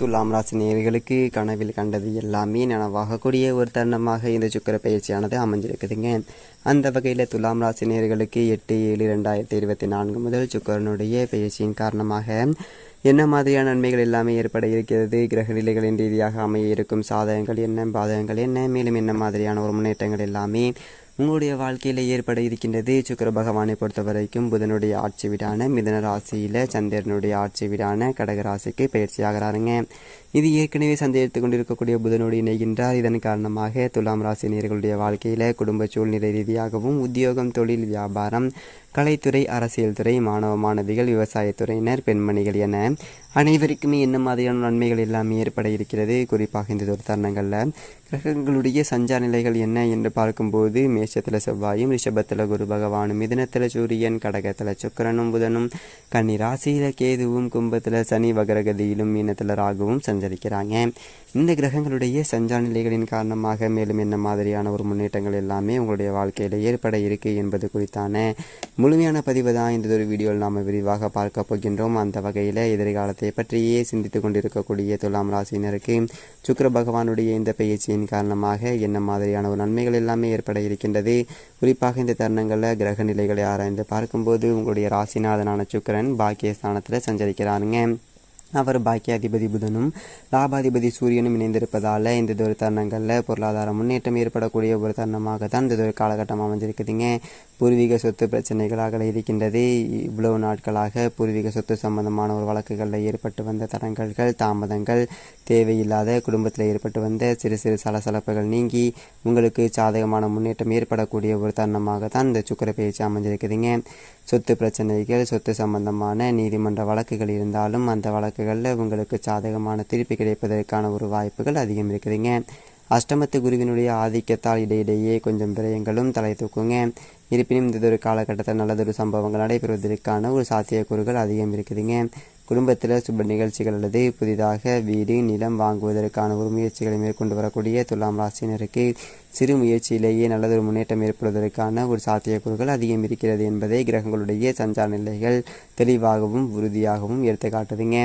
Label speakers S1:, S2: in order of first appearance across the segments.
S1: துலாம் ராசி நேர்களுக்கு கனவில் கண்டது எல்லாமே நனவாகக்கூடிய ஒரு தருணமாக இந்த சுக்கர பயிற்சியானது அமைஞ்சிருக்குதுங்க. அந்த வகையில் துலாம் ராசி நேர்களுக்கு எட்டு ஏழு ரெண்டாயிரத்தி இருபத்தி நான்கு முதல் சுக்கரனுடைய பயிற்சியின் காரணமாக என்ன மாதிரியான நன்மைகள் எல்லாமே ஏற்பட இருக்கிறது? கிரக நிலைகளின் ரீதியாக அமைய இருக்கும் சாதகங்கள் என்ன? பாதகங்கள் என்ன? மேலும் என்ன மாதிரியான ஒரு முன்னேற்றங்கள் எல்லாமே உங்களுடைய வாழ்க்கையில் ஏற்பட இருக்கின்றது சுக்கர பகவானை பொறுத்த வரைக்கும் புதனுடைய ஆட்சி வீடான மிதன ராசியில் சந்திரனுடைய ஆட்சி வீடான கடக ராசிக்கு பயிற்சி ஆகிறாருங்க இது ஏற்கனவே சந்தேகித்துக் கொண்டிருக்கக்கூடிய புதனோடு இணைகின்றார். இதன் காரணமாக துலாம் ராசி நேர்களுடைய வாழ்க்கையில் குடும்ப சூழ்நிலை ரீதியாகவும் உத்தியோகம் தொழில் வியாபாரம் கலைத்துறை அரசியல் துறை மாணவ மாணவிகள் விவசாயத்துறையினர் பெண்மணிகள் என அனைவருக்குமே என்ன மாதிரியான நன்மைகள் எல்லாமே ஏற்பட இருக்கிறது? குறிப்பாக இந்த ஒரு தருணங்களில் கிரகங்களுடைய சஞ்சார நிலைகள் என்ன என்று பார்க்கும்போது மேஷத்தில் செவ்வாயும் ரிஷபத்தில் குரு பகவானும் மிதனத்தில் சூரியன் கடகத்தில் சுக்கரனும் புதனும் கன்னி ராசியில் கேதுவும் கும்பத்தில் சனி வகரகதியிலும் மீனத்தில் ராகுவும் சஞ்சரிக்கிறாங்க இந்த கிரகங்களுடைய சஞ்சார நிலைகளின் காரணமாக மேலும் என்ன மாதிரியான ஒரு முன்னேற்றங்கள் எல்லாமே உங்களுடைய வாழ்க்கையில் ஏற்பட இருக்கு என்பது குறித்தான முழுமையான பதிவு தான் இந்த ஒரு வீடியோவில் நாம் விரிவாக பார்க்க போகின்றோம். அந்த வகையில் எதிர்காலத்தை பற்றியே சிந்தித்து கொண்டிருக்கக்கூடிய துலாம் ராசியினருக்கு சுக்கர பகவானுடைய இந்த பயிற்சியின் காரணமாக என்ன மாதிரியான ஒரு நன்மைகள் எல்லாமே ஏற்பட இருக்கின்றது. குறிப்பாக இந்த தருணங்களில் கிரக நிலைகளை ஆராய்ந்து பார்க்கும்போது உங்களுடைய ராசிநாதனான சுக்கரன் பாக்கியஸ்தானத்தில் சஞ்சரிக்கிறாருங்க அவர் பாக்கியாதிபதி புதனும் லாபாதிபதி சூரியனும் இணைந்திருப்பதால் இந்த ஒரு தருணங்களில் பொருளாதார முன்னேற்றம் ஏற்படக்கூடிய ஒரு தருணமாக தான் இந்த ஒரு காலகட்டம் அமைஞ்சிருக்குதுங்க. பூர்வீக சொத்து பிரச்சனைகளாக இருக்கின்றது. இவ்வளவு நாட்களாக பூர்வீக சொத்து சம்பந்தமான ஒரு வழக்குகளில் ஏற்பட்டு வந்த தடங்கல்கள் தாமதங்கள் தேவையில்லாத குடும்பத்தில் ஏற்பட்டு வந்த சிறு சிறு சலசலப்புகள் நீங்கி உங்களுக்கு சாதகமான முன்னேற்றம் ஏற்படக்கூடிய ஒரு தருணமாக தான் இந்த சுக்கர பயிற்சி அமைஞ்சிருக்குதுங்க. சொத்து பிரச்சனைகள் சொத்து சம்பந்தமான நீதிமன்ற வழக்குகள் இருந்தாலும் அந்த வழக்குகளில் உங்களுக்கு சாதகமான திருப்பி கிடைப்பதற்கான ஒரு வாய்ப்புகள் அதிகம் இருக்குதுங்க. அஷ்டமத்து குருவினுடைய ஆதிக்கத்தால் இடையிடையே கொஞ்சம் விரயங்களும் தலை தூக்குங்க இருப்பினும் இதொரு காலகட்டத்தில் நல்லதொரு சம்பவங்கள் நடைபெறுவதற்கான ஒரு சாத்தியக்கூறுகள் அதிகம் இருக்குதுங்க. குடும்பத்தில் சுப நிகழ்ச்சிகள் அல்லது புதிதாக வீடு நிலம் வாங்குவதற்கான ஒரு முயற்சிகளை மேற்கொண்டு வரக்கூடிய துலாம் ராசினருக்கு சிறு முயற்சியிலேயே நல்லதொரு முன்னேற்றம் ஏற்படுவதற்கான ஒரு சாத்தியக்கூறுகள் அதிகம் இருக்கிறது என்பதை கிரகங்களுடைய சஞ்சார நிலைகள் தெளிவாகவும் உறுதியாகவும் எடுத்து காட்டுதுங்க.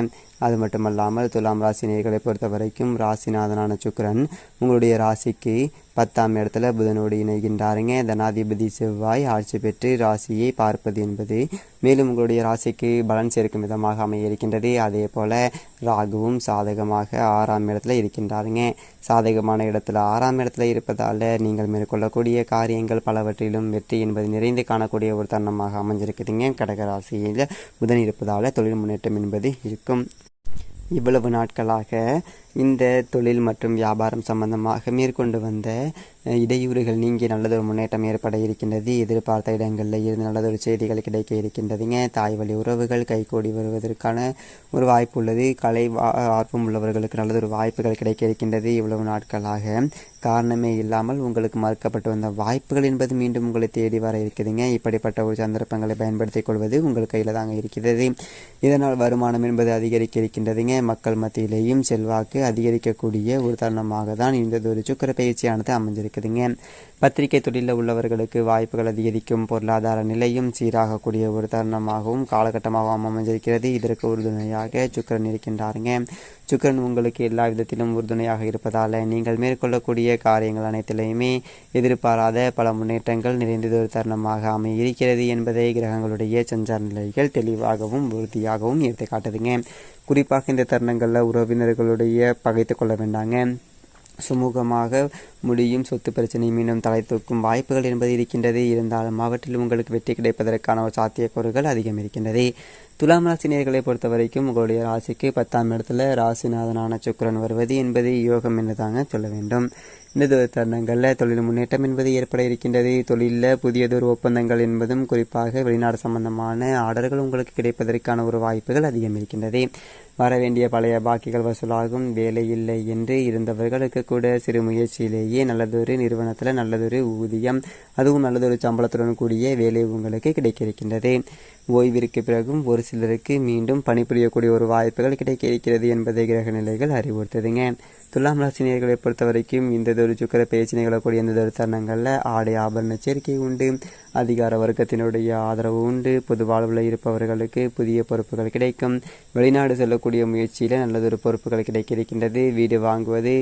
S1: அது மட்டுமல்லாமல் துலாம் ராசி நேர்களை பொறுத்த வரைக்கும் ராசிநாதனான சுக்கரன் உங்களுடைய ராசிக்கு பத்தாம் இடத்துல புதனோடு இணைகின்றாருங்க. தனாதிபதி செவ்வாய் ஆட்சி பெற்று ராசியை பார்ப்பது என்பது மேலும் உங்களுடைய ராசிக்கு பலன் சேர்க்கும் விதமாக அமைய இருக்கின்றது. அதே போல ராகுவும் சாதகமாக ஆறாம் இடத்துல இருக்கின்றாருங்க. சாதகமான இடத்துல ஆறாம் இடத்துல இருப்பதால் நீங்கள் மேற்கொள்ளக்கூடிய காரியங்கள் பலவற்றிலும் வெற்றி என்பது நிறைந்து காணக்கூடிய ஒரு தருணமாக அமைஞ்சிருக்குதுங்க. கடகராசியில் புதன் இருப்பதால் தொழில் முன்னேற்றம் என்பது இருக்கும். இவ்வளவு நாட்களாக இந்த தொழில் மற்றும் வியாபாரம் சம்பந்தமாக மேற்கொண்டு வந்த இடையூறுகள் நீங்கி நல்லதொரு முன்னேற்றம் ஏற்பட இருக்கின்றது. எதிர்பார்த்த இடங்களில் இருந்து நல்லதொரு செய்திகள் கிடைக்க இருக்கின்றதுங்க. தாய் வழி உறவுகள் கைகூடி வருவதற்கான ஒரு வாய்ப்பு உள்ளது. கலை ஆர்வம் உள்ளவர்களுக்கு நல்லதொரு வாய்ப்புகள் கிடைக்க இருக்கின்றது இவ்வளவு நாட்களாக. காரணமே இல்லாமல் உங்களுக்கு மறுக்கப்பட்டு வந்த வாய்ப்புகள் என்பது மீண்டும் உங்களை தேடி வர இருக்குதுங்க. இப்படிப்பட்ட ஒரு சந்தர்ப்பங்களை பயன்படுத்திக் கொள்வது உங்கள் கையில் தாங்க இருக்கிறது. இதனால் வருமானம் என்பது அதிகரிக்க இருக்கின்றதுங்க. மக்கள் மத்தியிலேயும் செல்வாக்கு அதிகரிக்கக்கூடிய ஒரு தருணமாக தான் இந்த ஒரு சுக்கர பயிற்சியானது அமைஞ்சிருக்குதுங்க. பத்திரிகை தொழிலில் உள்ளவர்களுக்கு வாய்ப்புகள் அதிகரிக்கும் பொருளாதார நிலையும் சீராகக்கூடிய ஒரு தருணமாகவும் காலகட்டமாகவும் அமைஞ்சிருக்கிறது. இதற்கு உறுதுணையாக சுக்கரன் இருக்கின்றாருங்க. சுக்கரன் உங்களுக்கு எல்லா விதத்திலும் உறுதுணையாக இருப்பதால் நீங்கள் மேற்கொள்ளக்கூடிய காரியங்கள் அனைத்திலையுமே எதிர்பாராத பல முன்னேற்றங்கள் நிறைந்ததொரு தருணமாக அமைய இருக்கிறது என்பதை கிரகங்களுடைய சஞ்சார நிலைகள் தெளிவாகவும் உறுதியாகவும் எடுத்து காட்டுதுங்க குறிப்பாக இந்த தருணங்களில் உறவினர்களுடைய பகைத்து கொள்ள வேண்டாங்க. சுமூகமாக முடியும் சொத்து பிரச்சனை மீண்டும் தலை தூக்கும் வாய்ப்புகள் என்பது இருக்கின்றது. இருந்தாலும் அவற்றில் உங்களுக்கு வெற்றி கிடைப்பதற்கான ஒரு சாத்தியக்கூறுகள் அதிகம் இருக்கின்றது. துலாம் ராசினியர்களை பொறுத்த வரைக்கும் உங்களுடைய ராசிக்கு பத்தாம் இடத்துல ராசிநாதனான சுக்கரன் வருவது என்பது யோகம் என்று தாங்க சொல்ல வேண்டும். இந்த தருணங்களில் தொழில் முன்னேற்றம் என்பது ஏற்பட இருக்கின்றது. தொழிலில் புதியதொரு ஒப்பந்தங்கள் என்பதும் குறிப்பாக வெளிநாடு சம்பந்தமான ஆர்டர்கள் உங்களுக்கு கிடைப்பதற்கான ஒரு வாய்ப்புகள் அதிகம் இருக்கின்றது. வர வேண்டிய பழைய பாக்கிகள் வசூலாகும். வேலை இல்லை என்று இருந்தவர்களுக்கு கூட சிறு முயற்சியிலேயே நல்லதொரு நிறுவனத்தில் நல்லதொரு ஊதியம் அதுவும் நல்லதொரு சம்பளத்துடன் கூடிய வேலை உங்களுக்கு கிடைக்க இருக்கின்றது ஓய்விற்கு பிறகும் ஒரு சிலருக்கு மீண்டும் பணிபுரியக்கூடிய ஒரு வாய்ப்புகள் கிடைக்க இருக்கிறது என்பதை கிரக நிலைகள் அறிவுறுத்துதுங்க. துலாம் ராசினியர்களை பொறுத்த வரைக்கும் இந்த ஒரு சுக்கர பேச்சு நிகழக்கூடிய இந்த ஒரு தருணங்களில் ஆடை ஆபரண சேர்க்கை உண்டு அதிகார வர்க்கத்தினுடைய ஆதரவு உண்டு பொது வாழ்வில் இருப்பவர்களுக்கு புதிய பொறுப்புகள் கிடைக்கும். வெளிநாடு செல்லக்கூடிய முயற்சியில் நல்லதொரு பொறுப்புகள் கிடைக்க இருக்கின்றது. வீடு வாங்குவது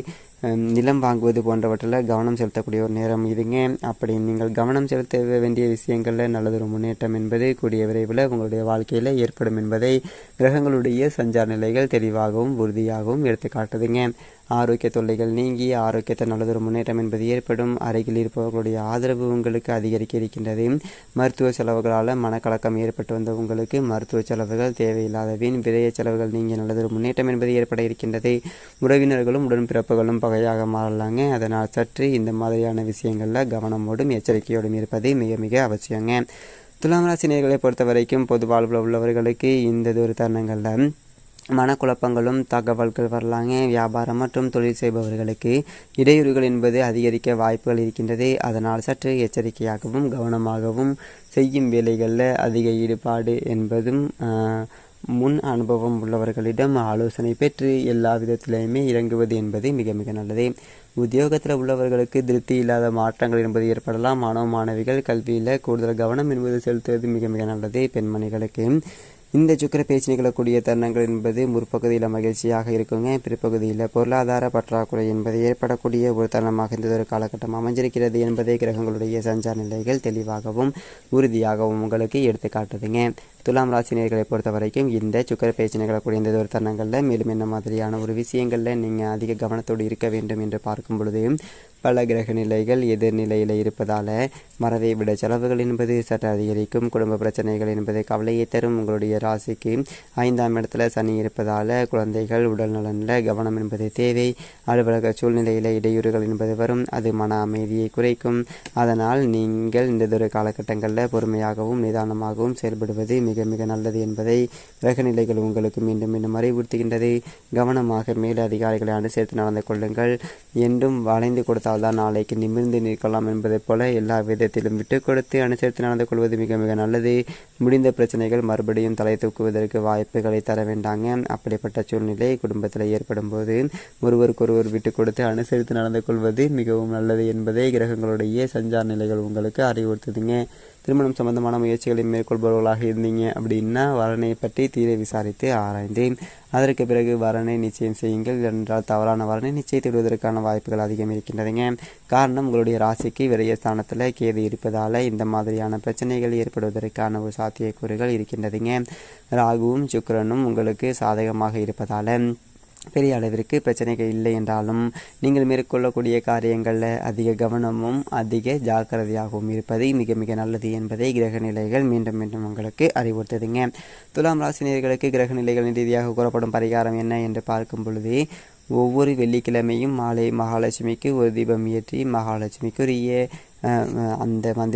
S1: நிலம் வாங்குவது போன்றவற்றில் கவனம் செலுத்தக்கூடிய ஒரு நேரம் இதுங்க. அப்படி நீங்கள் கவனம் செலுத்த வேண்டிய விஷயங்களில் நல்லதொரு முன்னேற்றம் என்பது கூடிய விரைவில் உங்களுடைய வாழ்க்கையில் ஏற்படும் என்பதை கிரகங்களுடைய சஞ்சார நிலைகள் தெளிவாகவும் உறுதியாகவும் எடுத்து காட்டுதுங்க. ஆரோக்கிய தொல்லைகள் நீங்கி ஆரோக்கியத்தை நல்லதொரு முன்னேற்றம் என்பது ஏற்படும். அருகில் இருப்பவர்களுடைய ஆதரவு உங்களுக்கு அதிகரிக்க இருக்கின்றது. மருத்துவ செலவுகளால் மனக்கலக்கம் ஏற்பட்டு வந்த உங்களுக்கு மருத்துவ செலவுகள் தேவையில்லாத வீண் விரைய செலவுகள் நீங்கி நல்லதொரு முன்னேற்றம் என்பது ஏற்பட இருக்கின்றது. உறவினர்களும் உடன்பிறப்புகளும் பகையாக மாறலாங்க. அதனால் சற்று இந்த மாதிரியான விஷயங்களில் கவனமோடும் எச்சரிக்கையோடும் இருப்பது மிக மிக அவசியங்க. துலாம் ராசி நேர்களை பொறுத்த வரைக்கும் பொது வாழ்வில் உள்ளவர்களுக்கு இந்த ஒரு தருணங்களில் மனக்குழப்பங்களும் தகவல்கள் வரலாங்க. வியாபாரம் மற்றும் தொழில் செய்பவர்களுக்கு இடையூறுகள் என்பது அதிகரிக்க வாய்ப்புகள் இருக்கின்றது. அதனால் சற்று எச்சரிக்கையாகவும் கவனமாகவும் செய்யும் வேலைகளில் அதிக ஈடுபாடு என்பதும் ஆஹ், முன் அனுபவம் உள்ளவர்களிடம் ஆலோசனை பெற்று எல்லா விதத்திலையுமே இறங்குவது என்பது மிக மிக நல்லது. உத்தியோகத்தில் உள்ளவர்களுக்கு திருப்தி இல்லாத மாற்றங்கள் என்பது ஏற்படலாம். மாணவ மாணவிகள் கல்வியில் கூடுதல் கவனம் என்பது செலுத்துவது மிக மிக நல்லது. பெண்மணிகளுக்கு இந்த சுக்கர பேச்சு நிகழக்கூடிய தருணங்கள் என்பது முற்பகுதியில் மகிழ்ச்சியாக இருக்குங்க. பிற்பகுதியில் பொருளாதார பற்றாக்குறை என்பது ஏற்படக்கூடிய ஒரு தருணமாக இந்த ஒரு காலகட்டம் அமைஞ்சிருக்கிறது என்பதை கிரகங்களுடைய சஞ்சார நிலைகள் தெளிவாகவும் உறுதியாகவும் உங்களுக்கு எடுத்து காட்டுதுங்க துலாம் ராசினியர்களை பொறுத்த வரைக்கும் இந்த சுக்கர பேச்சு நிகழக்கூடிய இந்த ஒரு தருணங்களில் மேலும் என்ன மாதிரியான ஒரு விஷயங்களில் நீங்கள் அதிக கவனத்தோடு இருக்க வேண்டும் என்று பார்க்கும் பொழுது பல கிரக நிலைகள் எதிர்நிலையில் இருப்பதால் மறவை விட செலவுகள் என்பது சற்று அதிகரிக்கும். குடும்ப பிரச்சனைகள் என்பது கவலையை தரும். உங்களுடைய ராசிக்கு ஐந்தாம் இடத்துல சனி இருப்பதால் குழந்தைகள் உடல் நலனில் கவனம் என்பது தேவை. அலுவலக சூழ்நிலையில் இடையூறுகள் என்பது வரும். அது மன அமைதியை குறைக்கும். அதனால் நீங்கள் இந்த தூர காலகட்டங்களில் பொறுமையாகவும் நிதானமாகவும் செயல்படுவது மிக மிக நல்லது என்பதை கிரக நிலைகள் உங்களுக்கு மீண்டும் மீண்டும் அறிவுறுத்துகின்றது. கவனமாக மேல் அதிகாரிகளை அனுசரித்து நடந்து கொள்ளுங்கள். என்றும் வளைந்து கொடுத்த தான் நாளைக்கு நிமிர்ந்து நிற்கலாம் என்பதைப் போல எல்லா விதத்திலும் விட்டு கொடுத்து அனுசரித்து நடந்து கொள்வது மிக மிக நல்லது. முடிந்த பிரச்சனைகள் மறுபடியும் தலை தூக்குவதற்கு வாய்ப்புகளை தர வேண்டாங்க. அப்படிப்பட்ட சூழ்நிலை குடும்பத்தில் ஏற்படும் போது ஒருவருக்கொருவர் விட்டு கொடுத்து அனுசரித்து நடந்து கொள்வது மிகவும் நல்லது என்பதை கிரகங்களுடைய சஞ்சார நிலைகள் உங்களுக்கு அறிவுறுத்துதுங்க. திருமணம் சம்பந்தமான முயற்சிகளை மேற்கொள்பவர்களாக இருந்தீங்க அப்படின்னா வரனை பற்றி தீர விசாரித்து ஆராய்ந்தேன். அதற்கு பிறகு வரனை நிச்சயம் செய்யுங்கள். என்றால் தவறான வரனை நிச்சயத்திடுவதற்கான வாய்ப்புகள் அதிகம் இருக்கின்றதுங்க. காரணம் உங்களுடைய ராசிக்கு விரைய ஸ்தானத்தில் கேது இருப்பதால் இந்த மாதிரியான பிரச்சனைகள் ஏற்படுவதற்கான ஒரு சாத்தியக்கூறுகள் இருக்கின்றதுங்க. ராகுவும் சுக்கரனும் உங்களுக்கு சாதகமாக இருப்பதால் பெரிய அளவிற்கு பிரச்சனைகள் இல்லை என்றாலும் நீங்கள் மேற்கொள்ளக்கூடிய காரியங்களில் அதிக கவனமும் அதிக ஜாக்கிரதையாகவும் இருப்பது மிக மிக நல்லது என்பதை கிரக நிலைகள் மீண்டும் மீண்டும் உங்களுக்கு அறிவுறுத்துதுங்க. துலாம் ராசினியர்களுக்கு கிரக நிலைகளின் ரீதியாக கூறப்படும் பரிகாரம் என்ன என்று பார்க்கும் பொழுது ஒவ்வொரு வெள்ளிக்கிழமையும் மாலை மகாலட்சுமிக்கு ஒரு தீபம் ஏற்றி மகாலட்சுமிக்குரிய அஹ், அந்த மந்திர